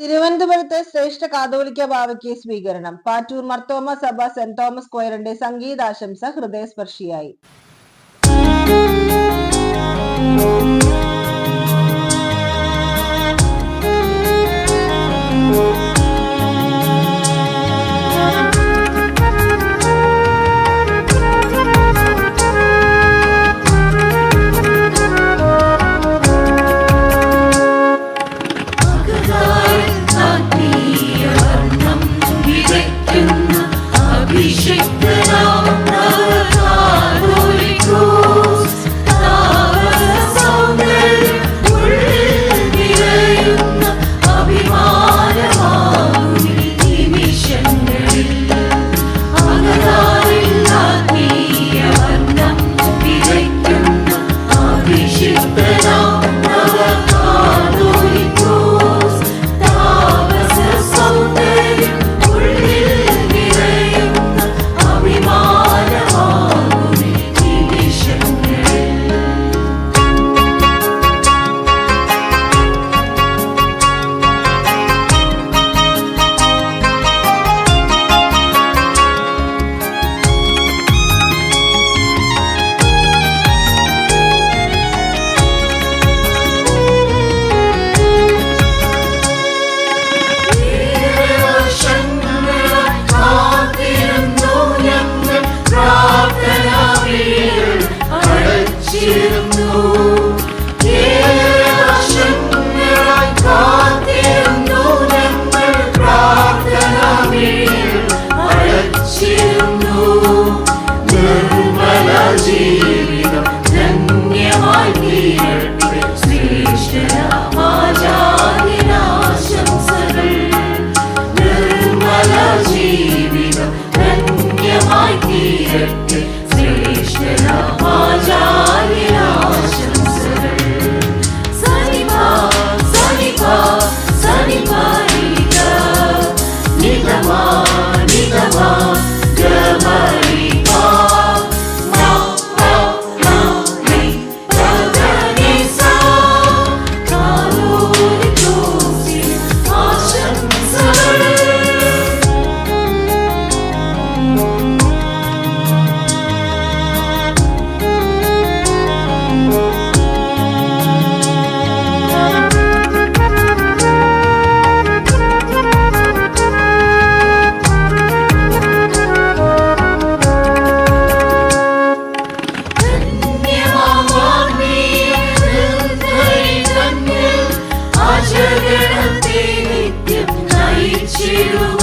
തിരുവനന്തപുരത്ത് ശ്രേഷ്ഠ കാതോലിക്ക ബാവയ്ക്ക് സ്വീകരണം. പാറ്റൂർ മർത്തോമ സഭ സെന്റ് തോമസ് സ്ക്വയറിന്റെ സംഗീതാശംസ ഹൃദയസ്പർശിയായി. നിത്യം നയിച്ചിടും.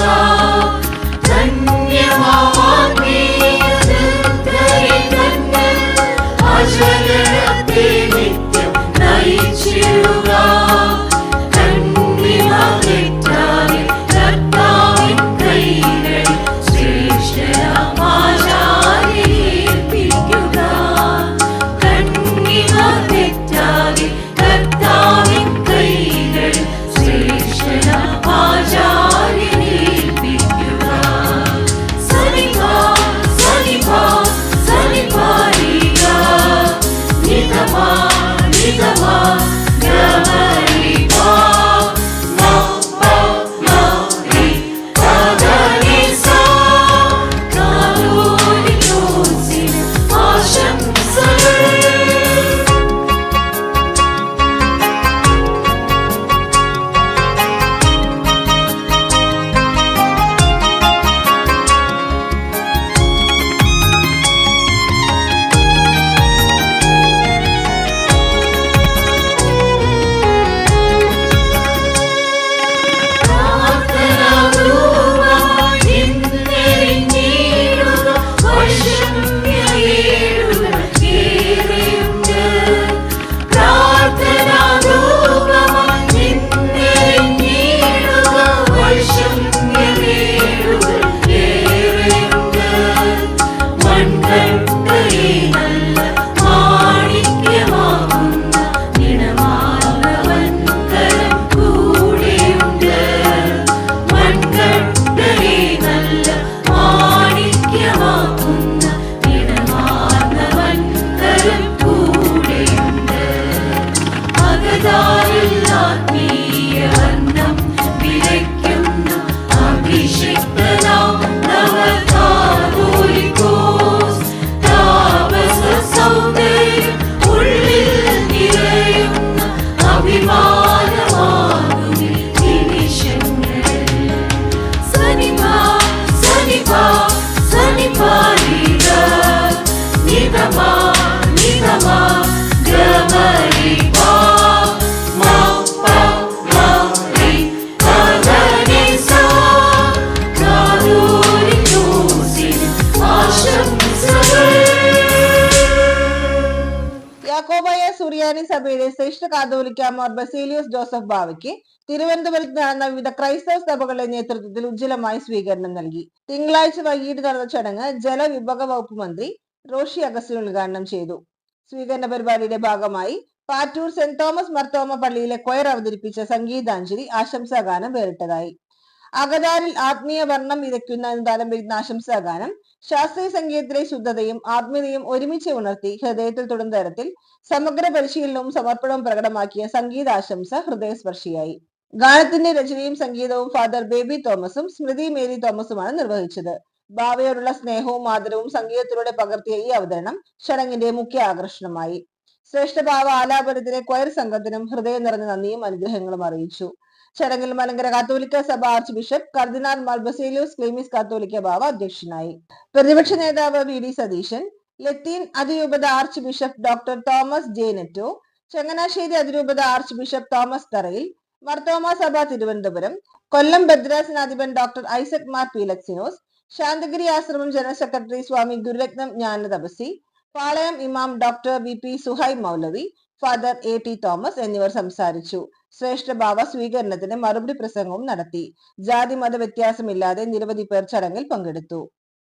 സഭയുടെ ശ്രേഷ്ഠ കാതോലിക്ക മോർ ബസേലിയോസ് ജോസഫ് ബാവയ്ക്ക് തിരുവനന്തപുരത്ത് നടന്ന വിവിധ ക്രൈസ്തവ സഭകളുടെ നേതൃത്വത്തിൽ ഉജ്ജ്വലമായ സ്വീകരണം നൽകി. തിങ്കളാഴ്ച വൈകിട്ട് നടന്ന ചടങ്ങ് ജലവിഭവ വകുപ്പ് മന്ത്രി റോഷി അഗസ്റ്റിൻ ഉദ്ഘാടനം ചെയ്തു. സ്വീകരണ പരിപാടിയുടെ ഭാഗമായി പാറ്റൂർ സെന്റ് തോമസ് മർത്തോമ പള്ളിയിലെ കൊയർ അവതരിപ്പിച്ച സംഗീതാഞ്ജലി ആശംസാഗാനം വേറിട്ടതായി. അകതാരിൽ ആത്മീയ വർണം വിതയ്ക്കുന്ന താരം വരുന്ന ആശംസാഗാനം ശാസ്ത്രീയ സംഗീതത്തിലെ ശുദ്ധതയും ആത്മീയതയും ഒരുമിച്ച് ഉണർത്തി ഹൃദയത്തിൽ തൊടുന്ന തരത്തിൽ സമഗ്ര പരിശീലനവും സമർപ്പണവും പ്രകടമാക്കിയ സംഗീതാശംസ ഹൃദയസ്പർശിയായി. ഗാനത്തിന്റെ രചനയും സംഗീതവും ഫാദർ ബേബി തോമസും സ്മൃതി മേരി തോമസുമാണ് നിർവഹിച്ചത്. ഭാവയോടുള്ള സ്നേഹവും ആദരവും സംഗീതത്തിലൂടെ പകർത്തിയ ഈ അവതരണം ചടങ്ങിന്റെ മുഖ്യ ആകർഷണമായി. ശ്രേഷ്ഠഭാവ ആലാപനത്തിലെ ക്വയർ സംഘത്തിനും ഹൃദയം നിറഞ്ഞ നന്ദിയും അനുഗ്രഹങ്ങളും അറിയിച്ചു. ചടങ്ങിൽ മലങ്കര കാത്തോലിക്ക സഭ ആർച്ച് ബിഷപ്പ് കർദിനാൾ മാർ ബസേലിയോസ് ക്ലീമിസ് കാത്തോലിക്ക ബാവ അധ്യക്ഷനായി. പ്രതിപക്ഷ നേതാവ് വി ഡി സതീശൻ ലത്തീൻ അതിരൂപത archbishop doctor Thomas J Netto Changanassery അതിരൂപത archbishop Thomas Tharayil Marthoma സഭ തിരുവനന്തപുരം കൊല്ലം ഭദ്രാസനാധിപൻ ഡോക്ടർ ഐസക് മാർ പീലക്സിനോസ് ശാന്തഗിരി ആശ്രമം ജനറൽ സെക്രട്ടറി സ്വാമി ഗുരുരത്നം ജ്ഞാന തപസി പാളയം ഇമാം ഡോക്ടർ വി പി സുഹൈബ് മൗലവി ഫാദർ എ ടി തോമസ് എന്നിവർ സംസാരിച്ചു. ശ്രേഷ്ഠ ഭാവ സ്വീകരണത്തിന് മറുപടി പ്രസംഗവും നടത്തി. ജാതി മത വ്യത്യാസമില്ലാതെ നിരവധി പേർ ചടങ്ങിൽ പങ്കെടുത്തു.